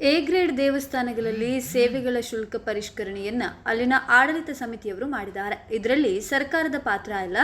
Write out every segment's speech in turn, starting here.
A grade ದೇವಸ್ಥಾನಗಳಲ್ಲಿ ಸೇವೆಗಳ ಶುಲ್ಕ ಪರಿಷ್ಕರಣೆಯನ್ನು ಅಲ್ಲಿನ ಆಡಳಿತ ಸಮಿತಿಯವರು ಮಾಡಿದ್ದಾರೆ. ಇದರಲ್ಲಿ ಸರ್ಕಾರದ ಪಾತ್ರ ಇಲ್ಲ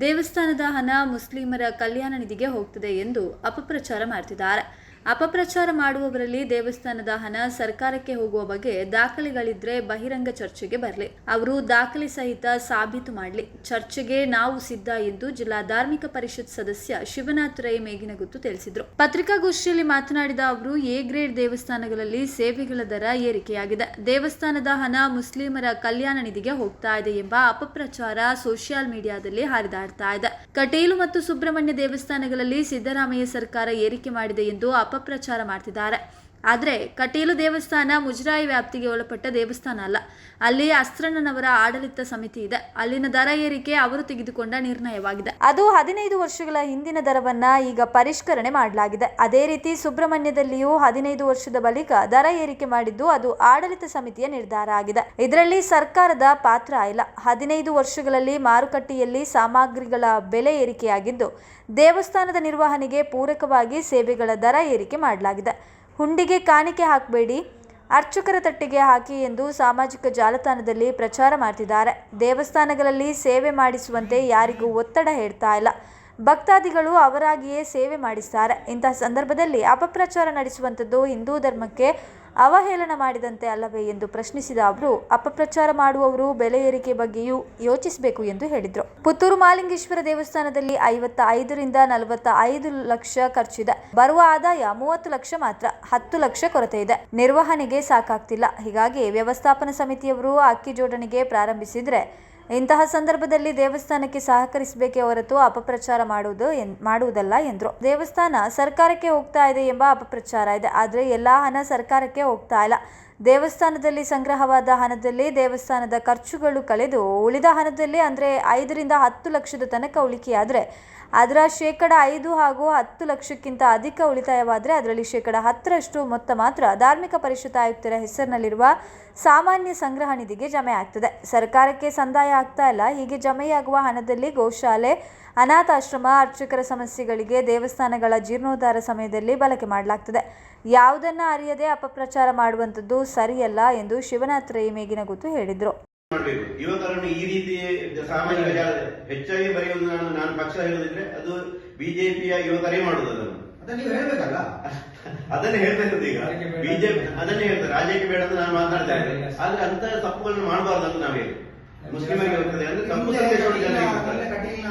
ದೇವಸ್ಥಾನದ ಹಣ ಮುಸ್ಲಿಮರ ಕಲ್ಯಾಣ ನಿಧಿಗೆ ಹೋಗ್ತದೆ ಎಂದು ಅಪಪ್ರಚಾರ ಮಾಡ್ತಿದ್ದಾರೆ. ಅಪಪ್ರಚಾರ ಮಾಡುವವರಲ್ಲಿ ದೇವಸ್ಥಾನದ ಹಣ ಸರ್ಕಾರಕ್ಕೆ ಹೋಗುವ ಬಗ್ಗೆ ದಾಖಲೆಗಳಿದ್ರೆ ಬಹಿರಂಗ ಚರ್ಚೆಗೆ ಬರಲಿ. ಅವರು ದಾಖಲೆ ಸಹಿತ ಸಾಬೀತು ಮಾಡಲಿ. ಚರ್ಚೆಗೆ ನಾವು ಸಿದ್ಧ ಎಂದು ಜಿಲ್ಲಾ ಧಾರ್ಮಿಕ ಪರಿಷತ್ ಸದಸ್ಯ ಶಿವನಾಥ್ ರೈ ಮೇಗಿನಗುತ್ತು ತಿಳಿಸಿದರು. ಪತ್ರಿಕಾಗೋಷ್ಠಿಯಲ್ಲಿ ಮಾತನಾಡಿದ ಅವರು, ಎ ಗ್ರೇಡ್ ದೇವಸ್ಥಾನಗಳಲ್ಲಿ ಸೇವೆಗಳ ದರ ಏರಿಕೆಯಾಗಿದೆ. ದೇವಸ್ಥಾನದ ಹಣ ಮುಸ್ಲಿಮರ ಕಲ್ಯಾಣ ನಿಧಿಗೆ ಹೋಗ್ತಾ ಇದೆ ಎಂಬ ಅಪಪ್ರಚಾರ ಸೋಷಿಯಲ್ ಮೀಡಿಯಾದಲ್ಲಿ ಹರಿದಾಡ್ತಾ ಇದೆ. ಕಟೀಲು ಮತ್ತು ಸುಬ್ರಹ್ಮಣ್ಯ ದೇವಸ್ಥಾನಗಳಲ್ಲಿ ಸಿದ್ದರಾಮಯ್ಯ ಸರ್ಕಾರ ಏರಿಕೆ ಮಾಡಿದೆ ಎಂದು ಅಪಪ್ರಚಾರ ಮಾಡ್ತಿದ್ದಾರೆ. ಆದರೆ ಕಟೀಲು ದೇವಸ್ಥಾನ ಮುಜರಾಯಿ ವ್ಯಾಪ್ತಿಗೆ ಒಳಪಟ್ಟ ದೇವಸ್ಥಾನ ಅಲ್ಲ. ಅಲ್ಲಿ ಅಸ್ತ್ರಣ್ಣನವರ ಆಡಳಿತ ಸಮಿತಿ ಇದೆ. ಅಲ್ಲಿನ ದರ ಏರಿಕೆ ಅವರು ತೆಗೆದುಕೊಂಡ ನಿರ್ಣಯವಾಗಿದೆ. ಅದು ಹದಿನೈದು ವರ್ಷಗಳ ಹಿಂದಿನ ದರವನ್ನ ಈಗ ಪರಿಷ್ಕರಣೆ ಮಾಡಲಾಗಿದೆ. ಅದೇ ರೀತಿ ಸುಬ್ರಹ್ಮಣ್ಯದಲ್ಲಿಯೂ ಹದಿನೈದು ವರ್ಷದ ಬಳಿಕ ದರ ಏರಿಕೆ ಮಾಡಿದ್ದು ಅದು ಆಡಳಿತ ಸಮಿತಿಯ ನಿರ್ಧಾರ ಆಗಿದೆ. ಇದರಲ್ಲಿ ಸರ್ಕಾರದ ಪಾತ್ರ ಇಲ್ಲ. ಹದಿನೈದು ವರ್ಷಗಳಲ್ಲಿ ಮಾರುಕಟ್ಟೆಯಲ್ಲಿ ಸಾಮಗ್ರಿಗಳ ಬೆಲೆ ಏರಿಕೆಯಾಗಿದ್ದು ದೇವಸ್ಥಾನದ ನಿರ್ವಹಣೆಗೆ ಪೂರಕವಾಗಿ ಸೇವೆಗಳ ದರ ಏರಿಕೆ ಮಾಡಲಾಗಿದೆ. ಹುಂಡಿಗೆ ಕಾಣಿಕೆ ಹಾಕಬೇಡಿ, ಅರ್ಚಕರ ತಟ್ಟಿಗೆ ಹಾಕಿ ಎಂದು ಸಾಮಾಜಿಕ ಜಾಲತಾಣದಲ್ಲಿ ಪ್ರಚಾರ ಮಾಡ್ತಿದ್ದಾರೆ. ದೇವಸ್ಥಾನಗಳಲ್ಲಿ ಸೇವೆ ಮಾಡಿಸುವಂತೆ ಯಾರಿಗೂ ಒತ್ತಡ ಹೇಳ್ತಾ ಇಲ್ಲ. ಭಕ್ತಾದಿಗಳು ಅವರಾಗಿಯೇ ಸೇವೆ ಮಾಡಿಸ್ತಾರೆ. ಇಂತಹ ಸಂದರ್ಭದಲ್ಲಿ ಅಪಪ್ರಚಾರ ನಡೆಸುವಂಥದ್ದು ಹಿಂದೂ ಧರ್ಮಕ್ಕೆ ಅವಹೇಳನ ಮಾಡಿದಂತೆ ಅಲ್ಲವೇ ಎಂದು ಪ್ರಶ್ನಿಸಿದ ಅವರು, ಅಪಪ್ರಚಾರ ಮಾಡುವವರು ಬೆಲೆ ಏರಿಕೆ ಬಗ್ಗೆಯೂ ಯೋಚಿಸಬೇಕು ಎಂದು ಹೇಳಿದರು. ಪುತ್ತೂರು ಮಾಲಿಂಗೇಶ್ವರ ದೇವಸ್ಥಾನದಲ್ಲಿ ಐವತ್ತ ಐದರಿಂದ ನಲವತ್ತ ಐದು ಲಕ್ಷ ಖರ್ಚಿದೆ. ಬರುವ ಆದಾಯ ಮೂವತ್ತು ಲಕ್ಷ ಮಾತ್ರ. ಹತ್ತು ಲಕ್ಷ ಕೊರತೆ ಇದೆ. ನಿರ್ವಹಣೆಗೆ ಸಾಕಾಗ್ತಿಲ್ಲ. ಹೀಗಾಗಿ ವ್ಯವಸ್ಥಾಪನಾ ಸಮಿತಿಯವರು ಅಕ್ಕಿ ಜೋಡಣೆಗೆ ಪ್ರಾರಂಭಿಸಿದ್ರೆ ಇಂತಹ ಸಂದರ್ಭದಲ್ಲಿ ದೇವಸ್ಥಾನಕ್ಕೆ ಸಹಕರಿಸಬೇಕೇ ಹೊರತು ಅಪಪ್ರಚಾರ ಮಾಡುವುದು ಮಾಡುವುದಲ್ಲ ಎಂದರು. ದೇವಸ್ಥಾನ ಸರ್ಕಾರಕ್ಕೆ ಹೋಗ್ತಾ ಇದೆ ಎಂಬ ಅಪಪ್ರಚಾರ ಇದೆ. ಆದರೆ ಎಲ್ಲಾ ಹಣ ಸರ್ಕಾರಕ್ಕೆ ಹೋಗ್ತಾ ಇಲ್ಲ. ದೇವಸ್ಥಾನದಲ್ಲಿ ಸಂಗ್ರಹವಾದ ಹಣದಲ್ಲಿ ದೇವಸ್ಥಾನದ ಖರ್ಚುಗಳು ಕಳೆದು ಉಳಿದ ಹಣದಲ್ಲಿ ಅಂದರೆ ಐದರಿಂದ ಹತ್ತು ಲಕ್ಷದ ತನಕ ಉಳಿಕೆಯಾದರೆ ಅದರ ಶೇಕಡ ಐದು ಹಾಗೂ ಹತ್ತು ಲಕ್ಷಕ್ಕಿಂತ ಅಧಿಕ ಉಳಿತಾಯವಾದರೆ ಅದರಲ್ಲಿ ಶೇಕಡ ಹತ್ತರಷ್ಟು ಮೊತ್ತ ಮಾತ್ರ ಧಾರ್ಮಿಕ ಪರಿಷತ್ ಆಯುಕ್ತರ ಹೆಸರಿನಲ್ಲಿರುವ ಸಾಮಾನ್ಯ ಸಂಗ್ರಹ ನಿಧಿಗೆ ಜಮೆ ಆಗ್ತದೆ. ಸರ್ಕಾರಕ್ಕೆ ಸಂದಾಯ ಆಗ್ತಾ ಇಲ್ಲ. ಹೀಗೆ ಜಮೆಯಾಗುವ ಹಣದಲ್ಲಿ ಗೋಶಾಲೆ, ಅನಾಥಾಶ್ರಮ, ಅರ್ಚಕರ ಸಮಸ್ಯೆಗಳಿಗೆ ದೇವಸ್ಥಾನಗಳ ಜೀರ್ಣೋದ್ಧಾರ ಸಮಯದಲ್ಲಿ ಬಳಕೆ ಮಾಡಲಾಗ್ತದೆ. ಯಾವುದನ್ನ ಅರಿಯದೆ ಅಪಪ್ರಚಾರ ಮಾಡುವಂಥದ್ದು ಸರಿಯಲ್ಲ ಎಂದು ಶಿವನಾಥ್ ರೈ ಮೇಗಿನಗುತ್ತು ಹೇಳಿದರು. ಮಾಡಬೇಕು. ಯುವಕರನ್ನು ಈ ರೀತಿ ಸಾಮಾಜಿಕ ಜಾಲ ಹೆಚ್ಚಾಗಿ ಬರೆಯುವುದು ನಾನು ನಾನು ಪಕ್ಷ ಹೇಳುದಿದ್ರೆ ಅದು ಬಿಜೆಪಿಯ ಯುವಕರೇ ಮಾಡುದು ಅದನ್ನು ಅದನ್ನ ನೀವು ಹೇಳ್ಬೇಕಲ್ಲ? ಅದನ್ನೇ ಹೇಳ್ತಾ ಇರೋದು ಈಗ ಬಿಜೆಪಿ ಅದನ್ನೇ ಹೇಳ್ತಾರೆ. ರಾಜ್ಯಕ್ಕೆ ಬೇಡ ಅಂತ ನಾನು ಮಾತನಾಡ್ತಾ ಇದ್ದೇನೆ. ಆದ್ರೆ ಅಂತ ತಪ್ಪುಗಳನ್ನು ಮಾಡಬಾರ್ದು ಅಂತ ನಾವು ಹೇಳಿ ಮುಸ್ಲಿಮರಿಗೆ ಹೋಗ್ತದೆ ಅಂದ್ರೆ ತಮ್ಮ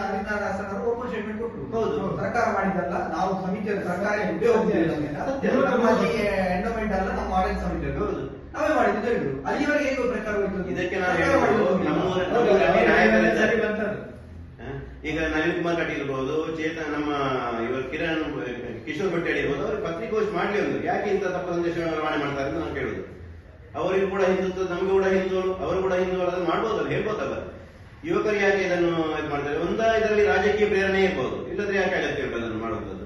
ಹರಿನಾಥದಾಸರವರು open statement ಹೌದು. ಸರ್ಕಾರ ಮಾಡಿದಲ್ಲ ನಾವು ಸಮಿತಿಯ ಸರ್ಕಾರ ಎಂಡೋಮೆಂಟ್ ಅಲ್ಲ ನಮ್ಮ ಆಡಳಿತ ಸಮಿತಿ ಹೌದು. ನಾವೇ ಮಾಡಿದ್ದು ಹೇಳಿದ್ರು. ಅಲ್ಲಿವರೆಗೆ ಹೇಗೆ ಪ್ರಕಾರ ಹೋಯ್ತು ಇದಕ್ಕೆ ನಾವು. ಈಗ ನವೀನ್ ಕುಮಾರ್ ಕಟೀಲ್ ಇರ್ಬೋದು ಚೇತನ್ ನಮ್ಮ ಇವರು ಕಿರಣ್ ಕಿಶೋರ್ ಭಟ್ಟೇಡಿ ಇರ್ಬೋದು ಅವ್ರಿಗೆ ಪತ್ರಿಕೋಷ್ಠಿ ಮಾಡ್ಲಿ ಒಂದು. ಯಾಕೆ ಇಂತ ತಪ್ಪು ಸಂದೇಶ ರವಾನೆ ಮಾಡ್ತಾರೆ ಅಂತ ನಾನು ಕೇಳುದು ಅವರಿಗೂ ಕೂಡ ಹಿಂದುತ್ವ, ನಮಗೂ ಕೂಡ ಹಿಂದೂ ಅವರು ಕೂಡ ಹಿಂದೂ ಅದನ್ನು ಮಾಡ್ಬೋದಲ್ಲ, ಹೇಳ್ಬೋದಲ್ಲ? ಯುವಕರು ಯಾಕೆ ಇದನ್ನು ಇದು ಮಾಡ್ತಾರೆ? ಒಂದ ಇದರಲ್ಲಿ ರಾಜಕೀಯ ಪ್ರೇರಣೆ ಇರ್ಬೋದು, ಇಲ್ಲದ್ರೆ ಯಾಕೆ ಅಗತ್ಯ ಇರ್ಬೋದು ಅದನ್ನು ಮಾಡುವುದು?